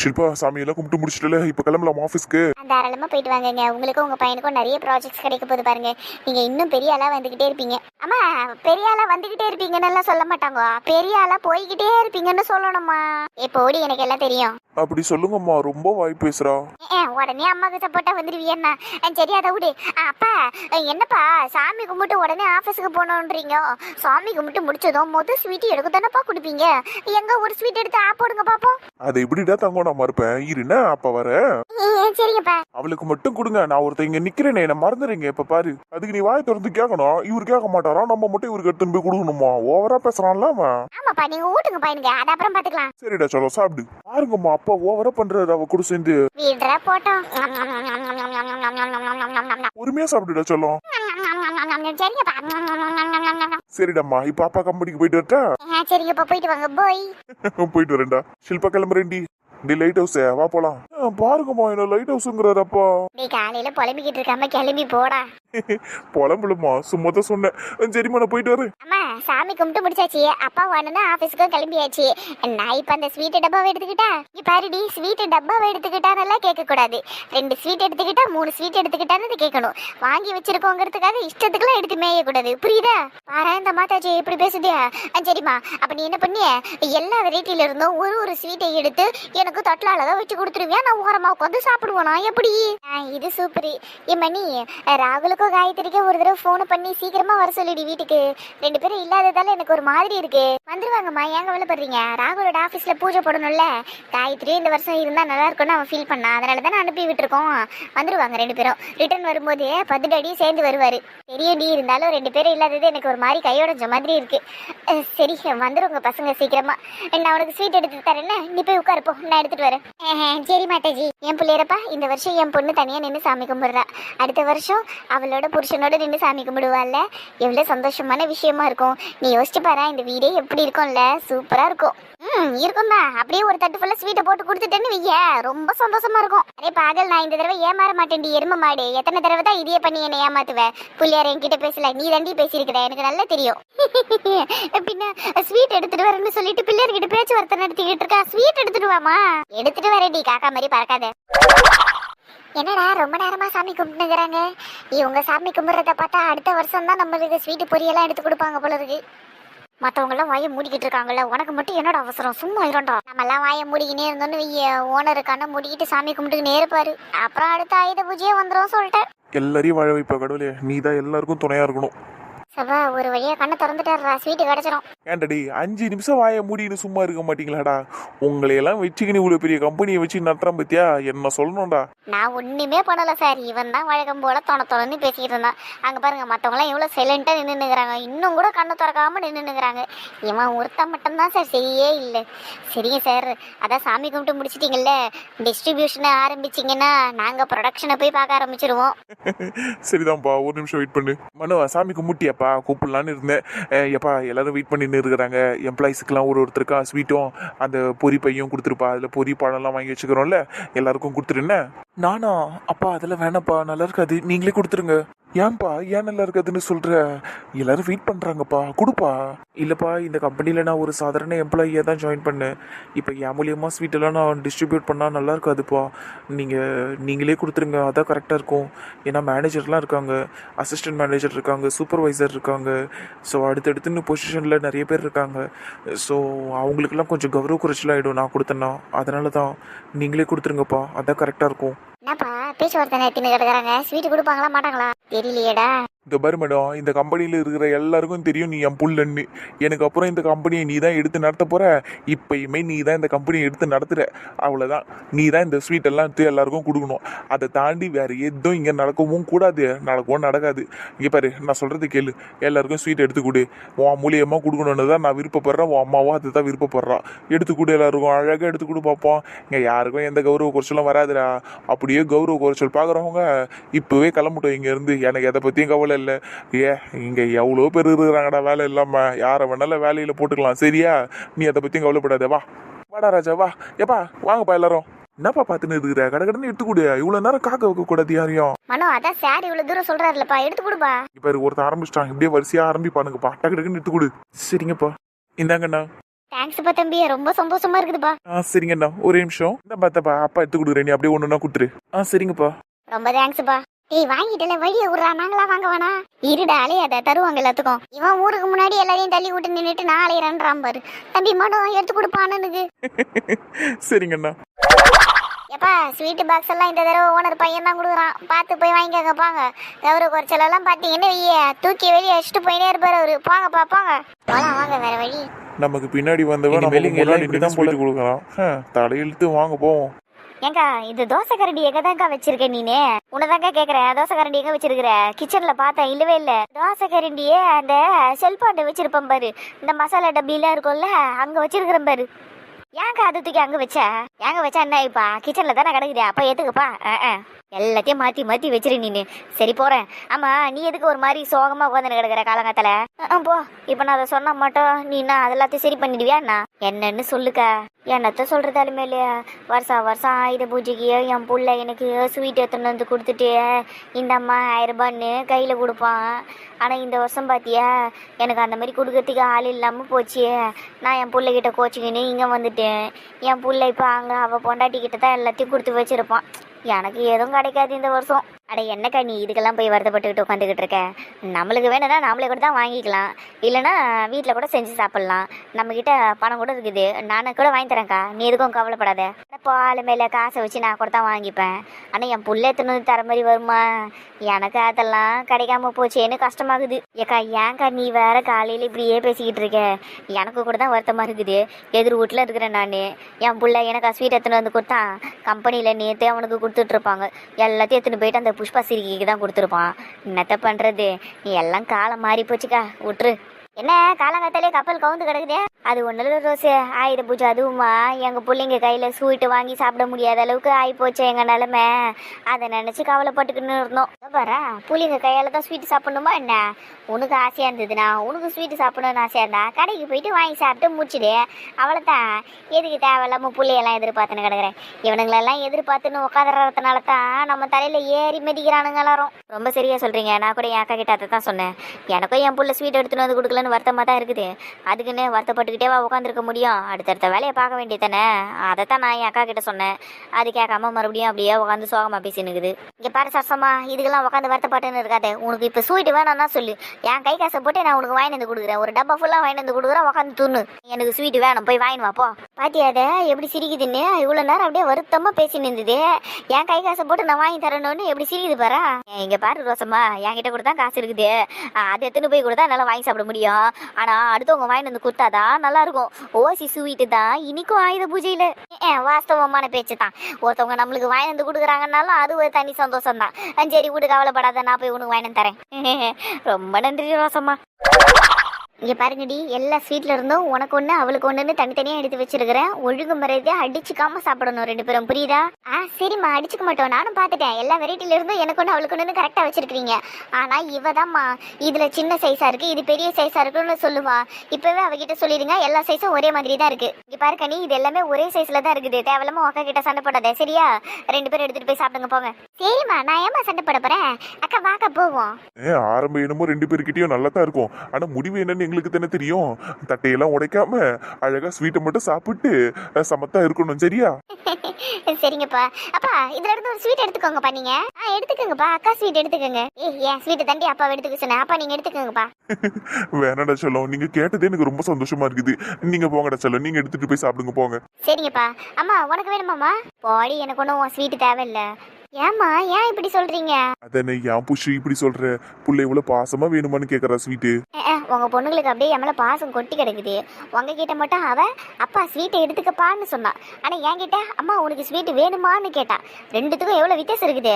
ஷில்பா சாமி எல்லாம் கும்பிட்டு முடிச்சிட்டல. இப்ப கிளம்பலாம் ஆபீஸ்க்கு தாராளமா போயிட்டு வாங்கங்க. உங்களுக்கும் உங்க பையனுக்கும் நிறைய ப்ராஜெக்ட்ஸ் கிடைக்க போகுது பாருங்க. நீங்க இன்னும் பெரிய ஆளா வந்துகிட்டே இருப்பீங்க. அம்மா பெரிய ஆளா வந்துகிட்டே இருப்பீங்கன்னு சொல்ல மாட்டாங்க. பெரிய ஆளா போய்கிட்டே இருப்பீங்கன்னு சொல்லணுமா இப்போ ஓடி எனக்கு எல்லாம் தெரியும். அப்படி சொல்லுங்கம்மா. ரொம்ப வாய் பேசுறா. உடனே அம்மாக்கு சப்போர்ட்டா வந்துருவியண்ணா சரி அதை விடு. அப்பா என்னப்பா சாமி கும்பிட்டு உடனே ஆஃபீஸுக்கு போகணுன்றீங்க? சாமி கும்பிட்டு முடிச்சதும் மொதல் ஸ்வீட் எடுக்க தானப்பா கொடுப்பீங்க? எங்க ஒரு ஸ்வீட் எடுத்து ஆ போடுங்க பாப்போம். அதை எப்படிடா தங்கம் நான் மறுப்பேன்? இருண்ணா அப்ப வர? அவளுக்கு மட்டும் கொடுங்க. நான் ஒருத்தன் இங்க நிக்கிறேனே என்ன மறந்துடுறீங்க இப்ப பாரு. அதுக்கு நீ வாய் திறந்து கேட்கணும் இவர் கேட்க மாட்டாரா? நம்ம மட்டும் இவருக்கு எடுத்துன்னு போய் கொடுக்கணுமா? ஓவரா பேசுறான்ல ஆமாப்பா நீங்க ஊட்டுங்க பையனுங்க அது அப்புறம் பாத்துக்கலாம். சரிடா சொல்ல சாப்பிடு. பாருங்கம்மா அப்பா ஓவரா பண்றாரு அவ கூட சேர்ந்து. பொறுமையா சாப்பிடுடா சொல்லும் சரிடாம்மா இப்ப அப்பா கம்பெனிக்கு போயிட்டு வரட்டா? ஆ, சரிங்கப்பா. போயிட்டு வாங்க. போய். போயிட்டு வரேன்டா. ஷில்பா கிளம்புறேன்டி. டி லைட் ஹவுஸ் வா போலாம். பாருங்கம்மா என்ன லைட் ஹவுஸ்ங்கிறாரு அப்பா. நீ காலையில புலம்பிக்கிட்டு இருக்காம கிளம்பி போடா. புலம்புலம்மா சும்மா தான் சொன்னேன் சரிம்மா நான் போயிட்டு வரேன். அம்மா சாமி கும்பிட்டு முடிச்சாச்சு. அப்பா வேணும்னா ஆபீஸ்க்கு கிளம்பியாச்சு. நான் இப்ப அந்த ஸ்வீட் டப்பாவை எடுத்துக்கிட்டா நீ பாருடி ஸ்வீட் டப்பாவை எடுத்துக்கிட்டானெல்லாம் கேட்க கூடாது ரெண்டு ஸ்வீட் எடுத்துக்கிட்டா மூணு ஸ்வீட் எடுத்துக்கிட்டான்னு கேட்கணும். வாங்கி வச்சிருக்கோங்கிறதுக்காக இஷ்டத்துக்குலாம் எடுத்து மேய கூடாது புரியுதா? பாரு இந்த மாதாஜி எப்படி பேசுதியா சரிம்மா. அப்ப நீ என்ன பண்ணிய? எல்லா வெரைட்டில இருந்தும் ஒரு ஒரு ஸ்வீட்டை எடுத்து எனக்கு தட்டில் அழகாக வச்சு கொடுத்துருவியா? நான் ஓரமாக உட்காந்து சாப்பிடுவோனா? எப்படி? இது சூப்பர் என் மணி ராகுலுக்கும் காயத்ரிக்கும் ஒரு தடவை ஃபோனு பண்ணி சீக்கிரமா வர சொல்லிடி வீட்டுக்கு. ரெண்டு பேரும் இல்லாததால எனக்கு ஒரு மாதிரி இருக்கு. வந்துருவாங்கம்மா ஏன் கவலைப்படுறீங்க? ராகுலோட ஆஃபீஸில் பூஜை போடணும்ல. காயத்ரி இந்த வருஷம் இருந்தால் நல்லா இருக்கும்னு அவன் ஃபீல் பண்ணான் அதனால தான் அனுப்பி விட்டுருக்கோம். வந்துருவாங்க ரெண்டு பேரும். ரிட்டர்ன் வரும்போது பத்து அடி சேர்ந்து வருவார். பெரிய டி இருந்தாலும் ரெண்டு பேரும் இல்லாதது எனக்கு ஒரு மாதிரி கையோடஞ்ச மாதிரி இருக்கு. சரி வந்துருங்க பசங்க சீக்கிரமா. நான் உனக்கு ஸ்வீட் எடுத்து தரேன்னு நீ போய் உட்காருப்போம் நான் நான் எடுத்துட்டு வரேன். சரி மாதாஜி. என் பிள்ளையரப்பா இந்த வருஷம் என் பொண்ணு தனியா நின்று சாமி கும்பிடுறா. அடுத்த வருஷம் அவளோட புருஷனோட நின்று சாமி கும்பிடுவாள்ல. எவ்வளோ சந்தோஷமான விஷயமா இருக்கும். நீ யோசிச்சு பாரு இந்த வீடே எப்படி இருக்கும்ல? சூப்பரா இருக்கும். ம் இருக்கும் தான் அப்படியே ஒரு தட்டு ஃபுல்லா ஸ்வீட்டை போட்டு கொடுத்துட்டேன்னு வைய ரொம்ப சந்தோஷமா இருக்கும். அரே பாகல் நான் இந்த தடவை ஏமாற மாட்டேன்டி எரும மாடு. எத்தனை தடவை தான் இதே பண்ணி என்னை ஏமாத்துவேன் புள்ளியார் என்கிட்ட பேசல நீ தண்டி பேசியிருக்கிற. எனக்கு நல்லா தெரியும். பின்ன ஸ்வீட் எடுத்துட்டு வரேன்னு சொல்லிட்டு பிள்ளையார்கிட்ட பேச்சுவார்த்தை நடத்திக்கிட்டு இருக்கா? ஸ்வீட் எடுத்துட்டு வாமா எடுத்துட்டு வரேன்டி காக்கா மாதிரி பறக்காத. என்னடா ரொம்ப நேரமா சாமி கும்பிட்டுங்கிறாங்க இவங்க சாமி கும்பிட்றத பார்த்தா அடுத்த வருஷம் தான் நம்மளுக்கு ஸ்வீட்டு பொரியெல்லாம் எடுத்து கொடுப்பாங்க போல இருக்கு. மற்றவங்க எல்லாம் வாயை மூடிக்கிட்டு இருக்காங்கல்ல உனக்கு மட்டும் என்னடா அவசரம்? சும்மா இருண்டா நம்ம எல்லாம் வாயை மூடிக்கினே இருந்தோன்னு வைய ஓனர் கண்ணை மூடிக்கிட்டு சாமி கும்பிட்டுக்கினே இருப்பாரு. அப்புறம் அடுத்த ஆயுத பூஜையே வந்துடும் சொல்லிட்டேன். எல்லாரையும் வாழ வைப்ப கடவுளே. நீ தான் எல்லாருக்கும் துணையா இருக்கணும். சபா ஒரு வழியா கண்ணை திறந்துட்டாரா ஸ்வீட்டு கிடைச்சிரும். ஏன்டடி அஞ்சு நிமிஷம் வாயை மூடின்னு சும்மா இருக்க மாட்டீங்களாடா? உங்களையெல்லாம் வச்சுக்கின்னு இவ்வளோ பெரிய கம்பெனியை வச்சு நட்டுறான் பத்தியா? என்ன சொல்லணும்டா? நான் ஒண்ணுமே பண்ணல சார் இவன் தான் வழக்கம் போல தொண தொணன்னு பேசிக்கிட்டு இருந்தான். அங்க பாருங்க மத்தவங்களாம் எவ்வளவு சைலண்டா நின்னுங்கிறாங்க இன்னும் கூட கண்ணு திறக்காம நின்னுங்கிறாங்க இவன் ஒருத்தன் மட்டும்தான் சார் சரியே இல்லை. சரிங்க சார் அதான் சாமி கும்பிட்டு முடிச்சிட்டீங்கல்ல? டிஸ்ட்ரிபியூஷனை ஆரம்பிச்சிங்கன்னா நாங்க ப்ரொடக்ஷனை போய் பார்க்க ஆரம்பிச்சிருவோம். சரிதான்ப்பா ஒரு நிமிஷம் வெயிட் பண்ணு. மனு சாமி கும்பிட்டியாப்பா? கூப்பிடலான்னு இருந்தேன். எப்பா எல்லாரும் வெயிட் பண்ணின்னு இருக்கிறாங்க. எம்ப்ளாயிஸ்க்குலாம் ஒரு ஒருத்தருக்கா ஸ்வீட்டும் அந்த பொரி பையும் கொடுத்துருப்பா. அதில் பொரி பழம்லாம் வாங்கி வச்சுக்கிறோம்ல எல்லாருக்கும் கொடுத்துருந்தேன் நானா? அப்பா அதெல்லாம் வேணாப்பா நல்லா இருக்காது. நீங்களே கொடுத்துருங்க. ஏன்பா ஏன் நல்லா இருக்காதுன்னு சொல்ற? எல்லாரும் வெயிட் பண்றாங்கப்பா கொடுப்பா. இல்லப்பா இந்த கம்பெனியில் நான் ஒரு சாதாரண எம்ப்ளாயியாக தான் ஜாயின் பண்ணேன். இப்போ என் மூலியமாக ஸ்வீட் எல்லாம் நான் டிஸ்ட்ரிபியூட் பண்ணால் நல்லா இருக்காதுப்பா. நீங்கள் நீங்களே கொடுத்துருங்க அதான் கரெக்டாக இருக்கும். ஏன்னா மேனேஜர்லாம் இருக்காங்க. அசிஸ்டன்ட் மேனேஜர் இருக்காங்க சூப்பர்வைசர் இருக்காங்க. ஸோ அடுத்தடுத்துன்னு பொசிஷனில் நிறைய பேர் இருக்காங்க. ஸோ அவங்களுக்கெல்லாம் கொஞ்சம் கௌரவ குறைச்சலாகிடும் நான் கொடுத்தேன்னா. அதனால தான் நீங்களே கொடுத்துருங்கப்பா அதான் கரெக்டாக இருக்கும். என்னப்பா பேச்சுவார்த்தை நடத்தின்னு கிடக்குறாங்க? ஸ்வீட் கொடுப்பாங்களா மாட்டாங்களா? தெரியலையேடா. இந்த பாரு மேடம் இந்த கம்பெனியில் இருக்கிற எல்லாருக்கும் தெரியும் நீ என் புள்ளன்னு. எனக்கு அப்புறம் இந்த கம்பெனியை நீ தான் எடுத்து நடத்த போகிற இப்பயுமே நீ தான் இந்த கம்பெனியை எடுத்து நடத்துகிற அவ்வளோதான் நீ தான் இந்த ஸ்வீட் எல்லாம் எடுத்து எல்லாருக்கும் கொடுக்கணும். அதை தாண்டி வேறு எதுவும் இங்கே நடக்கவும் கூடாது. நடக்கவும் நடக்காது. இங்கே பாரு நான் சொல்கிறது கேளு. எல்லாருக்கும் ஸ்வீட் எடுத்து கொடு. உன் மூலியமாக கொடுக்கணுன்னு தான் நான் விருப்பப்படுறேன். உன் அம்மாவும் அதை தான் விருப்பப்படுறான் எடுத்து கொடு எல்லாருக்கும். அழகாக எடுத்து கொடு பார்ப்போம் இங்கே யாருக்கும் எந்த கௌரவ குறைச்சலும் வராதுடா. அப்படியே கௌரவ குறைச்சல் பார்க்குறவங்க இப்போவே கிளம்பிட்டோம் இங்கேருந்து எனக்கு எதை பற்றியும் கவலை இல்லை ஏ இங்கே எவ்வளோ பேர் இருக்கிறாங்கடா வேலை இல்லாமல் யாரை வேணாலும் வேலையில் போட்டுக்கலாம். சரியா? நீ அதை பற்றியும் கவலைப்படாத வா. வாடா ராஜா வா. ஏப்பா வாங்கப்பா எல்லாரும். என்னப்பா பார்த்துன்னு இருக்கிற? கடை கடன்னு எடுத்து கொடு. இவ்வளோ நேரம் காக்க வைக்க கூடாது யாரையும். மனோ அதான் சார் இவ்வளவு தூரம் சொல்றாருலப்பா. எடுத்து கொடுப்பா. இப்போ ஒருத்தன் ஆரம்பிச்சிட்டான். இப்படியே வரிசையாக ஆரம்பிப்பானுங்கப்பா. டக்கு டக்குன்னு எடுத்து கொடு. சரிங்கப்பா. இந்தாங்கண்ணா. தேங்க்ஸ்ப்பா தம்பி. ரொம்ப சந்தோஷமா இருக்குதுப்பா. ஆ சரிங்கண்ணா. ஒரே நிமிஷம். இந்த பார்த்தப்பா அப்பா எடுத்து கொடுக்குறேன். நீ அப்படியே ஒன்றுனா கொடுத்துரு. ஆ சரிங்கப்பா. ரொம்ப தேங்க்ஸ்ப்பா ஏய் வாங்கிட்டல வழிய விடுறா. நாங்களா வாங்க வேணா. இருடா அலையாத தருவாங்க எல்லாத்துக்கும். இவன் ஊருக்கு முன்னாடி எல்லாரையும் தள்ளி விட்டு நின்னுட்டு நான் அலையிறேன்றான் பாரு. தம்பி மட்டும் எடுத்து கொடுப்பானுக்கு சரிங்கண்ணா. எப்பா ஸ்வீட் பாக்ஸ் எல்லாம் இந்த தடவை ஓனர் பையன் தான் கொடுக்குறான். பார்த்து போய் வாங்கிக்கோங்க போங்க. கௌரவ குறைச்சல் எல்லாம் பார்த்தீங்கன்னு வைய தூக்கி வெளியே அடிச்சுட்டு போயிட்டே இருப்பாரு அவரு. போங்க போலாம் வாங்க வேற வழி. நமக்கு பின்னாடி வந்தவன் இங்க எல்லாம் இப்படிதான் தான் போட்டு கொடுக்கலாம் ஆ, தலையெழுத்து வாங்க போவோம். ஏங்கா இது தோசை கரண்டி எங்க வச்சிருக்க நீனே? உனதாங்க கேக்குறேன் தோசை கரண்டி எங்க வச்சிருக்கிற? கிச்சன்ல பார்த்தேன் இல்லவே இல்ல. தோசை கரண்டியே அந்த செல்பாண்ட வச்சிருப்பேன் பாரு. இந்த மசாலா டப்பிலாம் இருக்கும்ல அங்க வச்சிருக்கிறேன் பாரு. ஏங்க அது தூக்கி அங்க வச்ச? ஏங்க வச்சா என்ன இப்பா கிச்சன்ல தானே கிடக்குது. அப்ப எதுக்குப்பா? அஹ், எல்லாத்தையும் மாத்தி மாத்தி வச்சிரு நீனு. சரி போறேன். ஆமா நீ எதுக்கு ஒரு மாதிரி சோகமா உட்காந்து கிடக்குற காலங்காத்தால? போ. இப்ப நான் அதை சொன்னா மட்டும் நீ என்ன அதெல்லாத்தையும் சரி பண்ணிடுவியா என்னன்னு சொல்லுக்கா. என்னத்த சொல்றது இல்லையா? வருஷம் வருஷம் ஆயுத பூஜைக்கு என் புள்ள எனக்கு ஸ்வீட் எடுத்துன்னு வந்து கொடுத்துட்டு இந்த அம்மா ஆயிரம் ரூபான்னு கையில் கொடுப்பான். ஆனால் இந்த வருஷம் பார்த்தியா எனக்கு அந்த மாதிரி கொடுக்கறதுக்கு ஆள் இல்லாமல் போச்சு. நான் என் பிள்ளைகிட்ட கோச்சிக்கின்னு இங்கே வந்துட்டேன். என் பிள்ளை இப்போ அங்கே அவள் பொண்டாட்டி கிட்ட தான் எல்லாத்தையும் கொடுத்து வச்சிருப்பான். எனக்கு எதுவும் கிடைக்காது இந்த வருஷம். அட என்னக்கா நீ இதுக்கெல்லாம் போய் வருத்தப்பட்டுக்கிட்டு உட்காந்துக்கிட்டு இருக்க? நம்மளுக்கு வேணும்னா நாமளே கூட தான் வாங்கிக்கலாம். இல்லைன்னா வீட்டில் கூட செஞ்சு சாப்பிட்லாம். நம்மக்கிட்ட பணம் கூட இருக்குது. நானே கூட வாங்கி தரேன்க்கா. நீ எதுக்கும் கவலைப்படாத. பால் மேலே காசை வச்சு நான் கூட தான் வாங்கிப்பேன். ஆனால் என் புள்ள எத்தனை வந்து தர மாதிரி வருமா? எனக்கு அதெல்லாம் கிடைக்காம போச்சேன்னு கஷ்டமாகுது. ஏக்கா ஏன்க்கா நீ வேற காலையில் இப்படியே பேசிக்கிட்டு இருக்க? எனக்கு கூட தான் வருத்தமாக இருக்குது. எதிர் வீட்டில் இருக்கிறேன் நான். என் புள்ள எனக்கு ஸ்வீட் எடுத்துன்னு வந்து கொடுத்தான். கம்பெனியில் நேற்று அவனுக்கு கொடுத்துட்ருப்பாங்க எல்லாத்தையும் எடுத்துன்னு போயிட்டு அந்த புஷ்பா சிரிக்கிக்கு தான் கொடுத்துருப்பான். என்னத்த பண்ணுறது நீ எல்லாம் காலம் மாறி போச்சுக்கா. விட்டுரு என்ன? காலங்காத்தாலே கப்பல் கவுந்து கிடக்குதே? அது ஒன்றும் இல்லை ரோஸு. ஆயுத பூஜை அதுவுமா எங்கள் பிள்ளைங்க கையில் ஸ்வீட்டு வாங்கி சாப்பிட முடியாத அளவுக்கு ஆகி போச்சு எங்கள் நிலமை. அதை நினச்சி கவலைப்பட்டுக்கின்னு இருந்தோம். பாரு பிள்ளைங்க கையால் தான் ஸ்வீட் சாப்பிடணுமா என்ன? உனக்கு ஆசையாக இருந்ததுண்ணா உனக்கு ஸ்வீட்டு சாப்பிடணும்னு ஆசையாக இருந்தா கடைக்கு போயிட்டு வாங்கி சாப்பிட்டு முடிச்சிடு. அவ்வளோதான் எதுக்கு தேவையில்லாம பிள்ளையெல்லாம் எதிர்பார்த்துன்னு கிடக்குறேன். இவனுங்களெல்லாம் எதிர்பார்த்துன்னு உட்காந்துறதுனால தான் நம்ம தலையில் ஏறி மெதிக்கிறானுங்க எல்லாரும். ரொம்ப சரியாக சொல்கிறீங்க நான் கூட என் அக்கா கிட்ட அதை தான் சொன்னேன். எனக்கும் என் பிள்ளை ஸ்வீட் எடுத்துன்னு வந்து கொடுக்கலன்னு வருத்தமாக தான் இருக்குது. அதுக்குன்னு வருத்தப்பட்டு வா உட்காந்துருக்க முடியும்? அடுத்தடுத்த வேலையை பார்க்க வேண்டியதானே அதை தான் நான் என் அக்கா கிட்ட சொன்னேன். அது கேட்காம மறுபடியும் அப்படியே உட்காந்து சோகமாக பேசினுக்குது. இங்கே பாரு சரசம்மா இதுக்கெல்லாம் உட்காந்து வருத்தப்பட்டுன்னு இருக்காது. உனக்கு இப்போ ஸ்வீட் வேணும்னா சொல்லு. என் கை காசை போட்டு நான் உனக்கு வாங்கி வந்து கொடுக்குறேன். ஒரு டப்பா ஃபுல்லாக வாங்கி வந்து கொடுக்குறேன். உட்காந்து துண்ணு எனக்கு ஸ்வீட் வேணும். போய் வாங்கி வாப்போ பாத்தியாத எப்படி சிரிக்குதுன்னு? இவ்வளோ நேரம் அப்படியே வருத்தமாக பேசி நின்றுது என் கை காசை போட்டு நான் வாங்கி தரணும்னு எப்படி சிரிக்குது பாரா? இங்கே பாரு ரோசம்மா என்கிட்ட கூட தான் காசு இருக்குது. அதை எடுத்துன்னு போய் கொடுத்தா என்னால் வாங்கி சாப்பிட முடியும். ஆனால் அடுத்தவங்க வாங்கிட்டு வந்து கொடுத்தாதான் நல்லா இருக்கும் ஓசி ஸ்வீட்டு தான் இனிக்கும் ஆயுத பூஜையில். வாஸ்தவமான பேச்சு தான் ஒருத்தவங்க நம்மளுக்கு வாங்கி வந்து கொடுக்குறாங்கனாலும் அது ஒரு தனி சந்தோஷம் தான் சரி விட்டு கவலைப்படாத நான் போய் உனக்கு வாங்கி வந்து தரேன். ரொம்ப நன்றி ரோசம்மா. இங்கே பாருங்கடி எல்லா ஸ்வீட்ல இருந்தும் உனக்கு ஒன்று அவளுக்கு ஒன்றுன்னு தனித்தனியாக எடுத்து வச்சிருக்கிறேன். ஒழுங்கு மரியாதையா அடிச்சுக்காம சாப்பிடணும் ரெண்டு பேரும் புரியுதா? ஆ சரிம்மா அடிச்சுக்க மாட்டோம். நானும் பார்த்துட்டேன். எல்லா வெரைட்டில இருந்தும் எனக்கு ஒன்று அவளுக்கு ஒண்ணு கரெக்டாக வச்சிருக்கீங்க ஆனால் இவ தான்மா இதில் சின்ன சைஸாக இருக்குது இது பெரிய சைஸாக இருக்குன்னு சொல்லுவா. இப்போவே அவகிட்ட சொல்லிடுங்க எல்லா சைஸும் ஒரே மாதிரி தான் இருக்கு. இங்கே பாரு நீ இது எல்லாமே ஒரே சைஸில் தான் இருக்குது. தேவையில்லாம அக்கா கிட்ட சண்டை போடாத சரியா? ரெண்டு பேரும் எடுத்துகிட்டு போய் சாப்பிடுங்க போங்க. சரிம்மா நான் ஏமா சண்டை போட போகிறேன் அக்கா வாக்கா போவோம். ஏ ஆரம்பம் என்னமோ ரெண்டு பேர்கிட்டயும் நல்லா தான் இருக்கும். ஆனால் முடிவு என்னன்னு எங்களுக்கு தானே தெரியும். தட்டையெல்லாம் உடைக்காம அழகா ஸ்வீட்டை மட்டும் சாப்பிட்டு சமத்தா இருக்கணும் சரியா? சரிங்கப்பா. அப்பா இதுல இருந்து ஒரு ஸ்வீட் எடுத்துக்கோங்கப்பா நீங்க. ஆ எடுத்துக்கோங்கப்பா. அக்கா ஸ்வீட் எடுத்துக்கோங்க. ஏன் ஸ்வீட் தண்டி அப்பா எடுத்துக்க சொன்னேன். அப்பா நீங்க எடுத்துக்கோங்கப்பா. வேணாடா செல்லம். நீங்க கேட்டதே எனக்கு ரொம்ப சந்தோஷமா இருக்குது. நீங்க போங்கடா செல்லம். நீங்க எடுத்துட்டு போய் சாப்பிடுங்க போங்க. சரிங்கப்பா. அம்மா உனக்கு வேணுமாம்மா? போடி எனக்கு ஒன்றும் ஸ்வீட் தேவையில்ல. ஏம்மா ஏன் இப்படி சொல்றீங்க? அதனை ஏன் புஷு இப்படி சொல்ற? புள்ள இவ்வளவு பாசமா வேணுமான்னு கேக்குறா ஸ்வீட்டு அஹ், உங்க பொண்ணுங்களுக்கு அப்படியே என் மேல பாசம் கொட்டி கிடக்குது. உங்ககிட்ட மட்டும் அவ அப்பா ஸ்வீட்டை எடுத்துக்கப்பான்னு சொன்னா. ஆனா என்கிட்ட அம்மா உனக்கு ஸ்வீட் வேணுமான்னு கேட்டா. ரெண்டுத்துக்கும் எவ்வளவு வித்தியாசம் இருக்குது?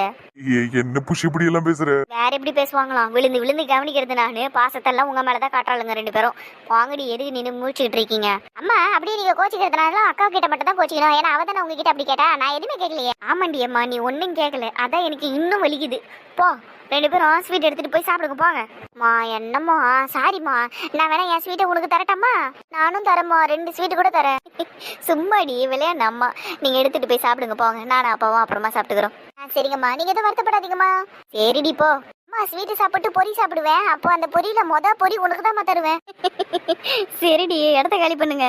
என்ன புஷு இப்படி எல்லாம் பேசுற? வேற எப்படி பேசுவாங்களாம்? விழுந்து விழுந்து கவனிக்கிறது நானு. பாசத்தெல்லாம் உங்க மேலதான் காட்டுறாளுங்க ரெண்டு பேரும். வாங்கடி எதுக்கு நின்று முடிச்சுக்கிட்டு இருக்கீங்க? அம்மா அப்படியே நீங்க கோச்சிக்கிறதுனால அக்கா கிட்ட மட்டும் தான் கோச்சிக்கணும். ஏன்னா அவ தானே உங்ககிட்ட அப்படி கேட்டா. நான் எதுவுமே கேட்கலையே. ஆமாண்டி அம்மா நீ ஒன்றும் கேட்கல அதான் எனக்கு இன்னும் வலிக்குது. போ ரெண்டு பேரும் ஸ்வீட் எடுத்துட்டு போய் சாப்பிடுங்க போங்க. மா என்னம்மா? சாரிம்மா நான் வேணா என் ஸ்வீட்டை உனக்கு தரட்டம்மா? நானும் தரேம்மா. ரெண்டு ஸ்வீட் கூட தரேன். சும்மாடி விளையாண்டம்மா அம்மா. நீங்க எடுத்துட்டு போய் சாப்பிடுங்க போங்க. நானும் அப்பாவும் அப்புறமா சாப்பிட்டுக்கிறோம். ஆ, சரிங்கம்மா. நீங்க எதுவும் வருத்தப்படாதீங்கம்மா. சரிடி போ. அம்மா ஸ்வீட்டு சாப்பிட்டு பொரி சாப்பிடுவேன். அப்போ அந்த பொரியில மொத பொரி உனக்கு தான் தருவேன். சரிடி இடத்த காலி பண்ணுங்க.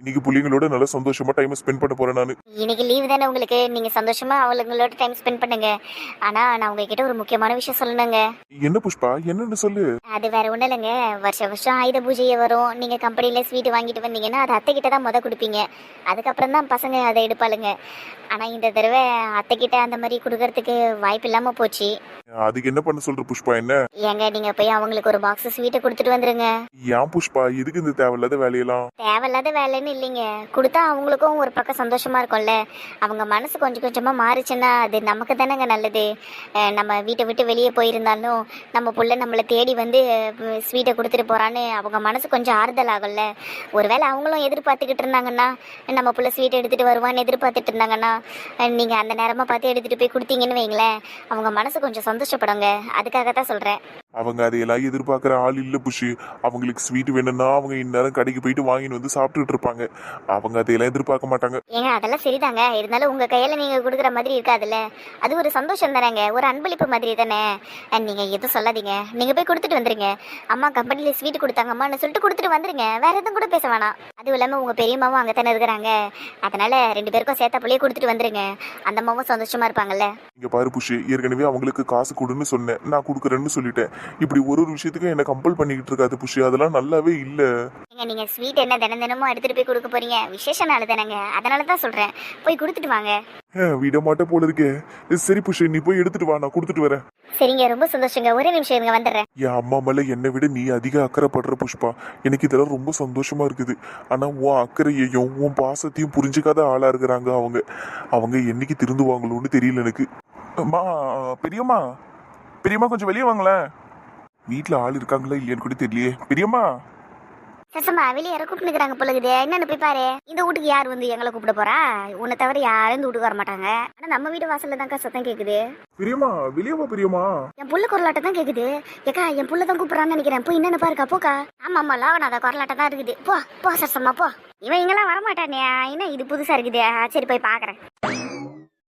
இன்னைக்கு பிள்ளைங்களோட நல்லா சந்தோஷமா டைம் ஸ்பெண்ட் பண்ண போறேன் நான். இன்னைக்கு லீவு தானே உங்களுக்கு? நீங்க சந்தோஷமா அவளுங்களோட டைம் ஸ்பெண்ட் பண்ணுங்க. ஆனா நான் உங்ககிட்ட ஒரு முக்கியமான விஷயம் சொல்லணுங்க. என்ன புஷ்பா? என்னன்னு சொல்லு. அது வேற ஒண்ணும் இல்லைங்க. வருஷம் வருஷம் ஆயுத பூஜையை வரும். நீங்க கம்பெனில ஸ்வீட் வாங்கிட்டு வந்தீங்கன்னா அது அத்தை கிட்ட தான் முத கொடுப்பீங்க. அதுக்கப்புறம் தான் பசங்க அதை எடுப்பாளுங்க. ஆனா இந்த தடவை அத்தை கிட்ட அந்த மாதிரி கொடுக்கறதுக்கு வாய்ப்பு இல்லாம போச்சு. அதுக்கு என்ன பண்ண சொல்ற புஷ்பா என்ன? ஏங்க நீங்க போய் அவங்களுக்கு ஒரு பாக்ஸ் ஸ்வீட்டை கொடுத்துட்டு வந்துருங்க. ஏன் புஷ்பா? எதுக்கு இந்த தேவையில்லாத வேலையெல்லாம்? தேவையில்லாத வேலைன்னு இல்லைங்க. கொடுத்தா அவங்களுக்கும் ஒரு பக்கம் சந்தோஷமாக இருக்கும்ல. அவங்க மனசு கொஞ்சம் கொஞ்சமாக மாறுச்சுன்னா அது நமக்கு தானேங்க நல்லது. நம்ம வீட்டை விட்டு வெளியே போயிருந்தாலும் நம்ம புள்ள நம்மளை தேடி வந்து ஸ்வீட்டை கொடுத்துட்டு போகிறான்னு அவங்க மனசு கொஞ்சம் ஆறுதல் ஆகும்ல. ஒருவேளை அவங்களும் எதிர்பார்த்துக்கிட்டு இருந்தாங்கன்னா நம்ம புள்ள ஸ்வீட் எடுத்துகிட்டு வருவான்னு எதிர்பார்த்துட்டு இருந்தாங்கன்னா நீங்கள் அந்த நேரமாக பார்த்து எடுத்துகிட்டு போய் கொடுத்தீங்கன்னு வைங்களேன் அவங்க மனசு கொஞ்சம் சந்தோஷப்படுங்க. அதுக்காக தான் சொல்கிறேன் அவங்க அதையெல்லாம் எதிர்பார்க்குற ஆள் இல்ல புஷு. அவங்களுக்கு ஸ்வீட் வேணும்னா அவங்க இந்நேரம் கடைக்கு போயிட்டு வாங்கிட்டு வந்து சாப்பிட்டுட்டு இருப்பாங்க. அவங்க அதையெல்லாம் எதிர்பார்க்க மாட்டாங்க. ஏங்க அதெல்லாம் சரிதாங்க. இருந்தாலும் உங்க கையில நீங்க கொடுக்குற மாதிரி இருக்காதுல்ல. அது ஒரு சந்தோஷம் தானேங்க. ஒரு அன்பளிப்பு மாதிரி தானே. நீங்க எதுவும் சொல்லாதீங்க. நீங்க போய் கொடுத்துட்டு வந்துருங்க. அம்மா கம்பெனில ஸ்வீட் கொடுத்தாங்கம்மான்னு சொல்லிட்டு கொடுத்துட்டு வந்துருங்க. வேற எதுவும் கூட பேச வேணாம். அதுவும் இல்லாம உங்க பெரியம்மாவும் அங்கே தானே இருக்கிறாங்க. அதனால ரெண்டு பேருக்கும் சேர்த்த புள்ளியே கொடுத்துட்டு வந்துருங்க. அந்த அம்மாவும் சந்தோஷமா இருப்பாங்கல்ல. இங்க பாரு புஷு. ஏற்கனவே அவங்களுக்கு காசு கொடுன்னு சொன்னேன். நான் கொடுக்குறேன்னு சொல்லிட்டேன். இப்படி ஒரு ஒரு விஷயத்துக்கும் என்ன கம்பல் பண்ணிக்கிட்டு இருக்காது புஷு அதெல்லாம் நல்லாவே இல்ல. ஏங்க நீங்க ஸ்வீட் என்ன தினம் தினமும் எடுத்துட்டு போய் கொடுக்க போறீங்க? விசேஷ நாள் தானேங்க. அதனால தான் சொல்றேன். போய் கொடுத்துட்டு வாங்க. விட மாட்டேன் போல இருக்கே. சரி புஷு நீ போய் எடுத்துட்டு வா நான் கொடுத்துட்டு வரேன். சரிங்க ரொம்ப சந்தோஷங்க. ஒரே நிமிஷம் இருங்க வந்துடுறேன். என் அம்மா மேல என்னை விட நீ அதிக அக்கறைப்படுற புஷ்பா. எனக்கு இதெல்லாம் ரொம்ப சந்தோஷமா இருக்குது. ஆனா உன் அக்கறையையும் உன் பாசத்தையும் புரிஞ்சுக்காத ஆளா இருக்கிறாங்க அவங்க. அவங்க என்னைக்கு திருந்துவாங்களோன்னு தெரியல எனக்கு. அம்மா பெரியம்மா. பெரியம்மா கொஞ்சம் வெளியே வாங்களேன். வீட்ல ஆள் இருக்காங்களா இல்லையான்னு கூட தெரியலையே. பெரியம்மா. சசமா வெளியே யாரோ கூப்பிட்டுக்கிறாங்க பொழுது என்னன்னு போய் பாரு. இந்த வீட்டுக்கு யார் வந்து எங்களை கூப்பிட போறா? உன்னை தவிர யாரும் இந்த வீட்டுக்கு வர மாட்டாங்க. ஆனா நம்ம வீட்டு வாசல்ல தான்க்கா சத்தம் கேக்குது. பெரியம்மா வெளியே வா பெரியம்மா. என் புள்ள குரலாட்டம் தான் கேக்குது. ஏக்கா என் புள்ள தான் கூப்பிடுறான்னு நினைக்கிறேன். போய் என்னன்னு பாருக்கா போக்கா. ஆமா ஆமா லாவணாத குரலாட்டம் தான் இருக்குது. போ போ சசமா போ. இவன் இங்கெல்லாம் வரமாட்டானே. என்ன இது புதுசா இருக்குது. சரி போய் பாக்குறேன்.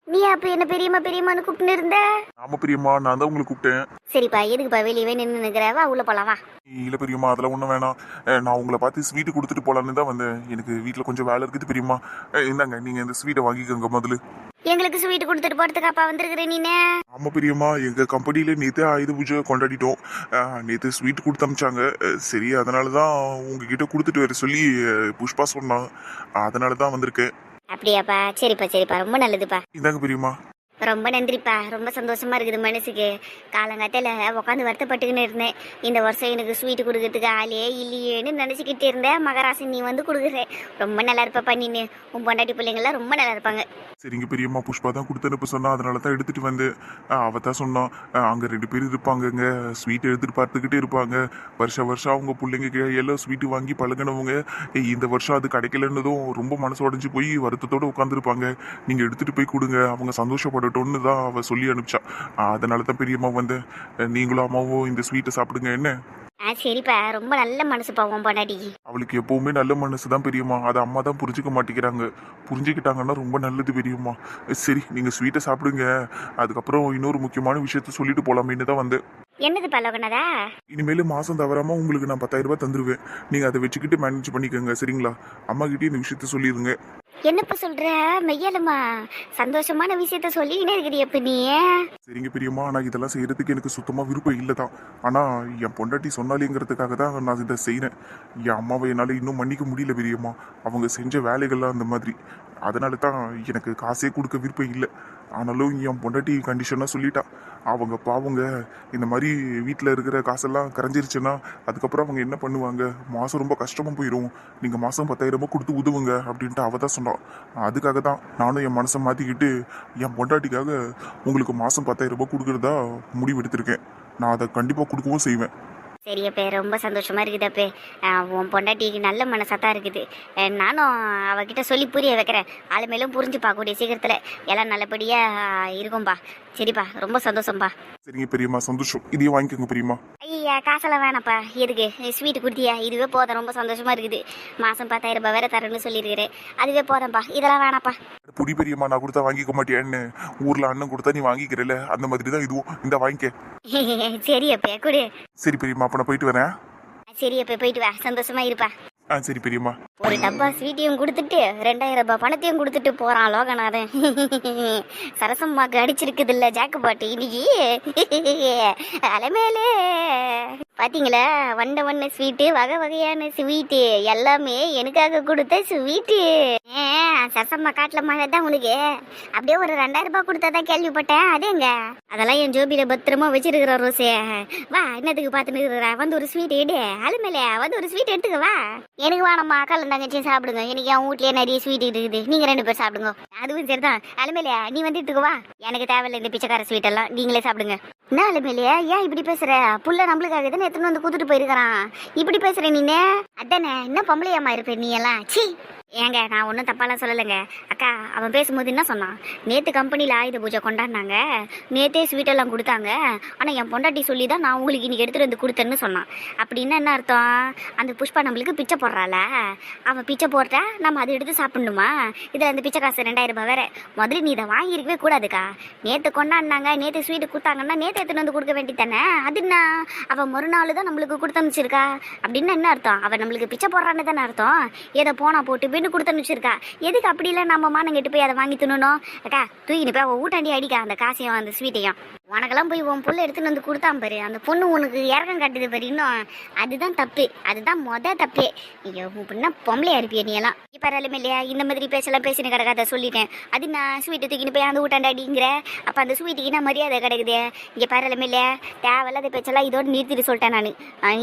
நீ அப்ப என்ன பெரியம்மா பெரியம்மான்னு கூப்பிட்டு இருந்த? ஆமா பெரியம்மா நான் தான் உங்களை கூப்பிட்டேன். சரிப்பா எதுக்குப்பா வெளியவே நின்று நிக்கிற? வா உள்ள போலாம் வா. இல்ல பெரியம்மா அதெல்லாம் ஒன்றும் வேணாம். அஹ், நான் உங்களை பார்த்து ஸ்வீட்டு கொடுத்துட்டு போலான்னு தான் வந்தேன். எனக்கு வீட்டில் கொஞ்சம் வேலை இருக்குது பெரியம்மா. அஹ், இந்தாங்க நீங்க இந்த ஸ்வீட்டை வாங்கிக்கோங்க முதல்ல. எங்களுக்கு ஸ்வீட் கொடுத்துட்டு போறதுக்காப்பா வந்திருக்கிற நீனே? ஆமா பெரியம்மா எங்க கம்பெனில நேத்து ஆயுத பூஜை கொண்டாடிட்டோம். அஹ், நேத்து ஸ்வீட் கொடுத்து அமிச்சாங்க. அஹ், சரி அதனால தான் உங்ககிட்ட கொடுத்துட்டு வர சொல்லி அஹ், புஷ்பா சொன்னான். அதனால தான் வந்திருக்கேன். அப்படியாப்பா. சரிப்பா சரிப்பா. ரொம்ப நல்லதுப்பா. இந்தாங்க பெரியம்மா ரொம்ப நன்றிப்பா. ரொம்ப சந்தோஷமாக இருக்குது மனசுக்கு. காலங்காத்தால உட்காந்து வருத்தப்பட்டுக்கின்னு இருந்தேன். இந்த வருஷம் எனக்கு ஸ்வீட்டு கொடுக்கறதுக்கு ஆளே இல்லையேன்னு நினச்சிக்கிட்டு இருந்தேன். மகராசி நீ வந்து கொடுக்குற. ரொம்ப நல்லா இருப்பப்பா நீனு. உன் பொண்டாட்டி பிள்ளைங்களாம் ரொம்ப நல்லா இருப்பாங்க. சரிங்க பெரியம்மா. புஷ்பா தான் கொடுத்தனுப்ப சொன்னா. அதனால தான் எடுத்துட்டு வந்தேன். அவள் அவ தான் சொன்னான் அங்கே ரெண்டு பேர் இருப்பாங்கங்க. ஸ்வீட் எடுத்துட்டு பார்த்துக்கிட்டே இருப்பாங்க. வருஷம் வருஷம் அவங்க பிள்ளைங்க எல்லாம் ஸ்வீட்டு வாங்கி பழகினவங்க. இந்த வருஷம் அது கிடைக்கலன்னதும் ரொம்ப மனசு உடஞ்சி போய் வருத்தத்தோடு உட்காந்துருப்பாங்க நீங்கள் எடுத்துகிட்டு போய் கொடுங்க. அவங்க சந்தோஷப்படட்டும்னு தான் அவ சொல்லி அனுப்பிச்சா. அதனால தான் பெரியம்மா வந்தேன் அஹ், நீங்களும் அம்மாவும் இந்த ஸ்வீட்டை சாப்பிடுங்க என்ன? ஆ சரிப்பா. ரொம்ப நல்ல மனசுப்பா உன் பொண்டாட்டிக்கு அவளுக்கு எப்பவுமே நல்ல மனசு தான் பெரியம்மா. அதை அம்மா தான் புரிஞ்சுக்க மாட்டேங்கிறாங்க. புரிஞ்சுக்கிட்டாங்கன்னா ரொம்ப நல்லது பெரியம்மா. சரி நீங்க ஸ்வீட்டை சாப்பிடுங்க. அதுக்கப்புறம் இன்னொரு முக்கியமான விஷயத்த சொல்லிட்டு போலாமேன்னு தான் வந்தேன். என்னது பலவனதா இனிமேல் மாசம் தவறாம உங்களுக்கு நான் பத்தாயிரம் ரூபாய் தந்துருவேன். நீங்க அதை வச்சுக்கிட்டு மேனேஜ் பண்ணிக்கோங்க சரிங்களா? அம்மா கிட்டே இந்த விஷயத்த சொல்லிடுங்க. என்னப்பா சொல்ற? மெய்யலுமா சந்தோஷமான விஷயத்த சொல்லிக்கினே இருக்கிறிய எப்ப நீ. சரிங்க பெரியம்மா ஆனா இதெல்லாம் செய்யறதுக்கு எனக்கு சுத்தமா விருப்பம் இல்லை தான் என் பொண்டாட்டி சொன்னாலேங்கிறதுக்காக தான் நான் இதை செய்யறேன் என் அம்மாவை என்னால் இன்னும் மன்னிக்க முடியல பெரியம்மா. அவங்க செஞ்ச வேலைகள்லாம் அந்த மாதிரி. அதனால தான் எனக்கு காசே கொடுக்க விருப்பம் இல்லை. ஆனாலும் என் பொண்டாட்டி கண்டிஷனாக சொல்லிட்டா. அவங்க பாவங்க இந்த மாதிரி வீட்டில் இருக்கிற காசெல்லாம் கரைஞ்சிருச்சுன்னா அதுக்கப்புறம் அவங்க என்ன பண்ணுவாங்க? மாதம் ரொம்ப கஷ்டமாக போயிடும் நீங்கள் மாதம் பத்தாயிரம் கொடுத்து உதவுங்க அப்படின்ட்டு அவள் தான் சொன்னான் அதுக்காக தான் நானும் என் மனசை மாற்றிக்கிட்டு என் பொண்டாட்டிக்காக உங்களுக்கு மாதம் பத்தாயிரரூபா கொடுக்குறதா முடிவெடுத்திருக்கேன். நான் அதை கண்டிப்பாக கொடுக்கவும் செய்வேன். சரி அப்பே ரொம்ப சந்தோஷமாக இருக்குது அப்பே உன் பொண்டாட்டிக்கு நல்ல மனசாக இருக்குது. நானும் அவகிட்ட சொல்லி புரிய வைக்கிறேன். ஆளு மேலும் புரிஞ்சுப்பா கூடிய சீக்கிரத்தில். எல்லாம் நல்லபடியாக இருக்கும்பா. சரிப்பா ரொம்ப சந்தோஷம்பா. சரிங்க பெரியம்மா. சந்தோஷம். இதையும் வாங்கிக்கோங்க பெரியம்மா. ஐயா காசெல்லாம் வேணாப்பா எதுக்கு? ஸ்வீட் கொடுத்தியா? இதுவே போதும். ரொம்ப சந்தோஷமா இருக்குது. மாசம் பத்தாயிரம் ரூபாய் வேற தரேன்னு சொல்லியிருக்கிறேன். அதுவே போதும்பா இதெல்லாம் வேணாப்பா புடி பெரியம்மா நான் கொடுத்தா வாங்கிக்க மாட்டியான்னு ஊரில் அண்ணன் கொடுத்தா நீ வாங்கிக்கிறல அந்த மாதிரி தான் இதுவும். இந்த வாங்கிக்க. சரி அப்பே கொடு. சரி பெரியம்மா அப்போ நான் போயிட்டு வரேன். சரி அப்பே போயிட்டு வா. சந்தோஷமா இருப்பா. ஆ சரி பெரியம்மா. ஒரு டப்பா ஸ்வீட்டையும் கொடுத்துட்டு ரெண்டாயிரம் ரூபாய் பணத்தையும் கொடுத்துட்டு போறான் லோகநாதன். சரசம்மாக்கு அடிச்சிருக்குது இல்ல ஜாக்கு பாட்டு இன்னைக்கு. அலைமேலே. பாத்தீங்களா வண்ட வண்ண ஸ்வீட்டு வகை வகையான ஸ்வீட்டு எல்லாமே எனக்காக கொடுத்த ஸ்வீட்டு. சரசம்மா காட்டுல மழை தான் உனக்கு. அப்படியே ஒரு ரெண்டாயிரம் ரூபாய் கொடுத்தாதான் கேள்விப்பட்டேன். அதேங்க அதெல்லாம் என் ஜோபியில பத்திரமா வச்சிருக்கிற ரோசே. வா என்னத்துக்கு பார்த்துன்னு இருக்கிற. வந்து ஒரு ஸ்வீட் எடு. அலுமேலே வந்து ஒரு ஸ்வீட் எடுத்துக்க வா. எனக்கு வேணாம்மா அக்காலும் தங்கச்சியும் சாப்பிடுங்க. எனக்கு என் வீட்லயே நிறைய ஸ்வீட் இருக்குது. நீங்க ரெண்டு பேரும் சாப்பிடுங்க. அதுவும் சரிதான். அலுமையிலையா நீ வந்து வா. எனக்கு தேவையில்லை இந்த பிச்சைக்கார ஸ்வீட் எல்லாம். நீங்களே சாப்பிடுங்க. என்ன அலுமையிலையா ஏன் இப்படி பேசுற? புள்ள நம்மளுக்காக தானே எத்தனை வந்து கூத்துட்டு போயிருக்கிறான். இப்படி பேசுற நீனே அதானே என்ன பொம்பளையாமா இருப்ப நீ எல்லாம்? சி ஏங்க நான் ஒன்றும் தப்பாலாம் சொல்லலைங்க. அக்கா அவன் பேசும்போது என்ன சொன்னான்? நேற்று கம்பெனியில் ஆயுத பூஜை கொண்டாடினாங்க. நேற்றே ஸ்வீட்டெல்லாம் கொடுத்தாங்க. ஆனால் என் பொண்டாட்டி சொல்லி தான் நான் உங்களுக்கு இன்னைக்கு எடுத்துகிட்டு வந்து கொடுத்தேன்னு சொன்னான். அப்படின்னா என்ன அர்த்தம்? அந்த புஷ்பா நம்மளுக்கு பிச்சை போடுறாள? அவன் பிச்சை போட்டா நம்ம அதை எடுத்து சாப்பிடணுமா? இதில் அந்த பிச்சை காசு ரெண்டாயிரம் ரூபாய் வேற. முதல்ல நீ இதை வாங்கியிருக்கவே கூடாதுக்கா. நேற்று கொண்டாடினாங்க நேற்று ஸ்வீட்டு கொடுத்தாங்கன்னா நேற்று எடுத்துகிட்டு வந்து கொடுக்க வேண்டியதானே அது என்ன? அவன் மறுநாள் தான் நம்மளுக்கு கொடுத்து அனுப்பிச்சிருக்கா. அப்படின்னா என்ன அர்த்தம்? அவன் நம்மளுக்கு பிச்சை போடுறான்னு தானே அர்த்தம்? ஏதோ போனா போட்டு பின்னு கொடுத்து அனுப்பிச்சிருக்கா. எதுக்கு அப்படி இல்லை நம்ம மானங்கிட்டு போய் அதை வாங்கி தின்னணும்? அக்கா தூக்கிட்டு போய் அவள் ஊட்டாண்டி அடிக்கா அந்த காசையும் அந்த ஸ்வீட்டையும். உனக்கெல்லாம் போய் உன் பொண்ணு எடுத்துன்னு வந்து கொடுத்தான் பாரு. அந்த பொண்ணு உனக்கு இறக்கம் காட்டுது பாரு. இன்னும் அதுதான் தப்பு. அதுதான் மொத தப்பு. ஐயோ இப்படின்னா பொம்பளையா இருப்பிய நீ எல்லாம். இப்போ பரவாயில்ல இல்லையா? இந்த மாதிரி பேசலாம் பேசின கிடக்காத சொல்லிட்டேன். அது நான் ஸ்வீட்டு தூக்கின்னு போய் அந்த ஊட்டாண்டாடிங்கிற அப்போ அந்த ஸ்வீட்டுக்கு என்ன மரியாதை கிடைக்குது? இங்கே பரவாயில்ல இல்லையா? தேவையில்லாத பேச்செல்லாம் இதோட நிறுத்திட்டு சொல்லிட்டேன் நான்.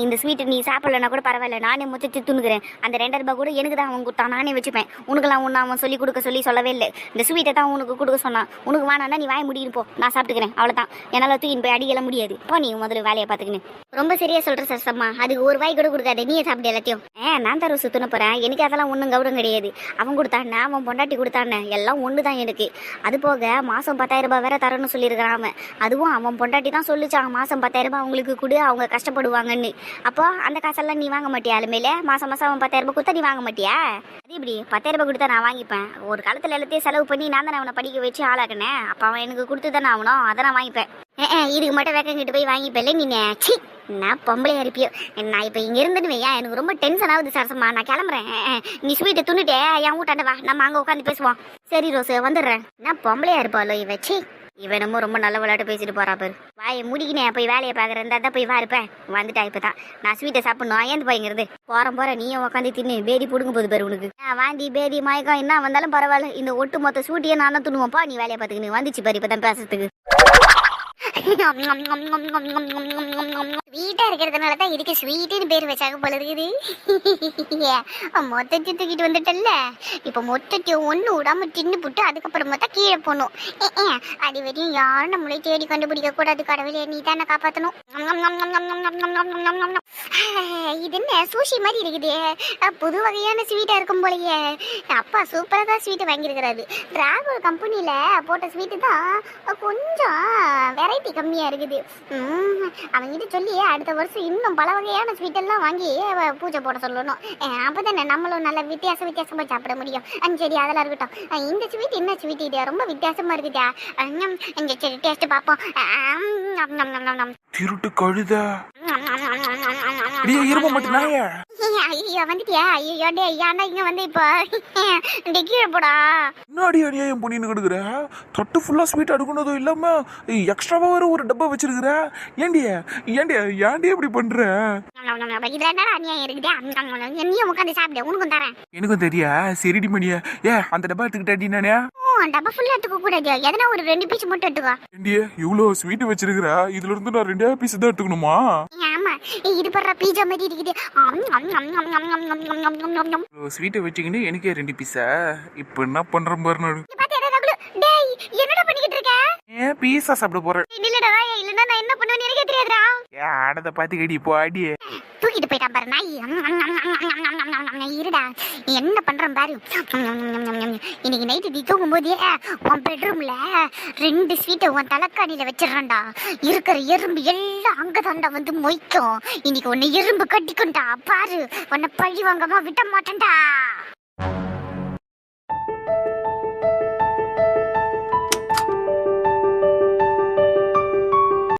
இந்த ஸ்வீட்டு நீ சாப்பிடலன்னா கூட பரவாயில்ல. நானே மொத்தத்தை துணுக்குறேன் அந்த ரெண்டாயிரம் ரூபாய் கூட எனக்கு தான் அவன் கொடுத்தான் நானே வச்சுப்பேன். உனக்கெல்லாம் ஒன்று அவன் சொல்லி கொடுக்க சொல்லி சொல்லவே இல்லை. இந்த ஸ்வீட்டை தான் உனக்கு கொடுக்க சொன்னான். உனக்கு வேணான்னா நீ வாய முடியும் போ. நான் சாப்பிட்டுக்கிறேன். அவ்வளோதான் என்னால் தூக்கின்னு போய் அடிக்கலாம் முடியாது. போ நீ முதல்ல வேலையை பார்த்துக்கின்னு. ரொம்ப சரியா சொல்ற சரசம்மா அதுக்கு ஒரு வாய் கூட கொடுக்காத. நீயே சாப்பிட எல்லாத்தையும். ஏ நான் தர சுத்துன போறேன். எனக்கு அதெல்லாம் ஒன்றும் கௌரவம் கிடையாது. அவன் கொடுத்தானே அவன் பொண்டாட்டி கொடுத்தானே எல்லாம் ஒன்று தான் எனக்கு. அது போக மாசம் பத்தாயிரம் ரூபாய் வேற தரணும்னு சொல்லியிருக்கிறான் அவன். அதுவும் அவன் பொண்டாட்டி தான் சொல்லிச்சான் மாசம் பத்தாயிரம் ரூபாய் அவங்களுக்கு கொடு அவங்க கஷ்டப்படுவாங்கன்னு. அப்போ அந்த காசெல்லாம் நீ வாங்க மாட்டியா அலுமையில மாசம் மாசம் அவன் பத்தாயிரம் ரூபாய் கொடுத்தா நீ வாங்க மாட்டியா? அது இப்படி பத்தாயிரம் ரூபாய் கொடுத்தா நான் வாங்கிப்பேன். ஒரு காலத்துல எல்லாத்தையும் செலவு பண்ணி நான் தானே அவனை படிக்க வச்சு ஆளாக்குனேன். அப்போ அவன் எனக்கு கொடுத்து தானே ஆகணும். அதை நான் வாங்கிப்பேன். ஏ, இதுக்கு மட்டும் வேக்கங்கிட்டு போய் வாங்கிப்பல நீ சி நான் பொம்பளையா இருப்பியோ நான் இப்போ இங்க இருந்துன்னு வையா எனக்கு ரொம்ப டென்ஷன் ஆகுது சரசம்மா நான் கிளம்புறேன். நீ ஸ்வீட்டை துண்ணுட்டே என் வீட்டாண்ட வா. நம்ம அங்கே உட்காந்து பேசுவோம். சரி ரோஸ் வந்துடுறேன். நான் பொம்பளையா இருப்பாளோ இவ? சி இவனமோ ரொம்ப நல்ல விளையாட்டு பேசிட்டு போறா பாரு. வாயை முடிக்கினே போய் வேலையை பார்க்குறேன். தான் போய் வா இருப்பேன். வந்துட்டா இப்போ தான் நான் ஸ்வீட்டை சாப்பிடணும். ஏந்து போய்ங்கிறது போறேன் போற நீயும் உட்காந்து தின்னு. பேதி பிடுங்க போது பாரு உனக்கு. ஆ, வாந்தி பேதி மயக்கம். என்ன வந்தாலும் பரவாயில்ல. இந்த ஒட்டு மொத்த ஸ்வீட்டியை நான் தான் துணுவோம்ப்பா நீ வேலையை பார்த்துக்கின்னு. வந்துச்சு பாரு இப்போ தான் பேசுறதுக்கு. வீட்டா இருக்கிறதுனால தான் இதுக்கு ஸ்வீட்டுன்னு பேர் வச்சாக போல இருக்குது மொத்தத்தை தூக்கிட்டு வந்துட்டல்ல இப்போ மொத்தத்தை ஒன்று விடாம தின்னு புட்டு அதுக்கப்புறமா தான் கீழே போகணும் அது வரையும் யாரும் நம்மளே தேடி கண்டுபிடிக்க கூடாது கடவுளே நீ தானே காப்பாற்றணும் இது என்ன சூஷி மாதிரி இருக்குது புது வகையான ஸ்வீட்டா இருக்கும் போலயே அப்பா சூப்பராக தான் ஸ்வீட் வாங்கியிருக்கிறாரு டிராகன் கம்பெனியில போட்ட ஸ்வீட்டு தான் கொஞ்சம் வெரைட்டி கம்மியாக இருக்குது அவங்ககிட்ட சொல்லி அடுத்த வருஷம் இன்னும் பல வகையான ஸ்வீட்டெல்லாம் வாங்கி பூஜை போட சொல்லணும் அப்போ தானே நம்மளும் நல்ல வித்தியாச வித்தியாசமாக சாப்பிட முடியும் சரி அதெல்லாம் இருக்கட்டும் இந்த ஸ்வீட் என்ன ஸ்வீட் இது ரொம்ப வித்தியாசமாக இருக்குதா இங்கே சரி டேஸ்ட் பார்ப்போம் திருட்டு கழுத ஐயோ வந்துட்டியா? ஐயோ டே ஏன்டா இங்க வந்து இப்போ. டே கீழே போடா. முன்னாடி அநியாயம் பண்ணின்னு கிடக்குற? தட்டு ஃபுல்லா ஸ்வீட் அடுக்கணும் இல்லாம எக்ஸ்ட்ராவா வேற ஒரு டப்பா வச்சிருக்கிற? ஏண்டி ஏண்டி ஏண்டி இப்படி பண்ற? இதுல என்னடா அநியாயம் இருக்குதே? உட்காந்து சாப்பிடு உனக்கும் தரேன். எனக்கும் தெரியா? சரிடி மணியா. ஏ அந்த டப்பா எடுத்துக்கிட்டாடி நானே. வெறும் டப்பா ஃபுல்லா எடுத்துக்க கூடாது எதனா ஒரு ரெண்டு பீஸ் மட்டும் எடுத்துக்கோ இண்டியே இவ்ளோ ஸ்வீட் வச்சிருக்கிற இதுல இருந்து நான் ரெண்டே பீஸ் தான் எடுத்துக்கணுமா ஆமா இது பண்ற பீஜா மாதிரி இருக்குது ஸ்வீட் வச்சுக்கிட்டு எனக்கு ரெண்டு பீஸா இப்ப என்ன பண்றோம் பாரு டேய் என்னடா பண்ணிக்கிட்டு இருக்க ஏன் பீஸா சாப்பிட போறேன் இல்லடா இல்லன்னா நான் என்ன பண்ணுவேன்னு எனக்கே தெரியாதுடா ஏ ஆடத பாத்துக்கடி இப்போ ஆடியே தூக்கிட்டு போயிட்டான் பாரு நாய் இருடா என்ன பண்றேன் பாரு இன்னைக்கு நைட்டு நீ தூங்கும்போதே உன் பெட்ரூம்ல ரெண்டு ஸ்வீட்டை உன் தலைக்காணியில வச்சிடறான்டா இருக்கிற எறும்பு எல்லாம் அங்கதான்டா வந்து மொய்க்கும் இன்னைக்கு உன்னை எறும்பு கட்டிக்கும்டா பாரு உன்னை பழி வாங்காம விட்ட மாட்டேன்டா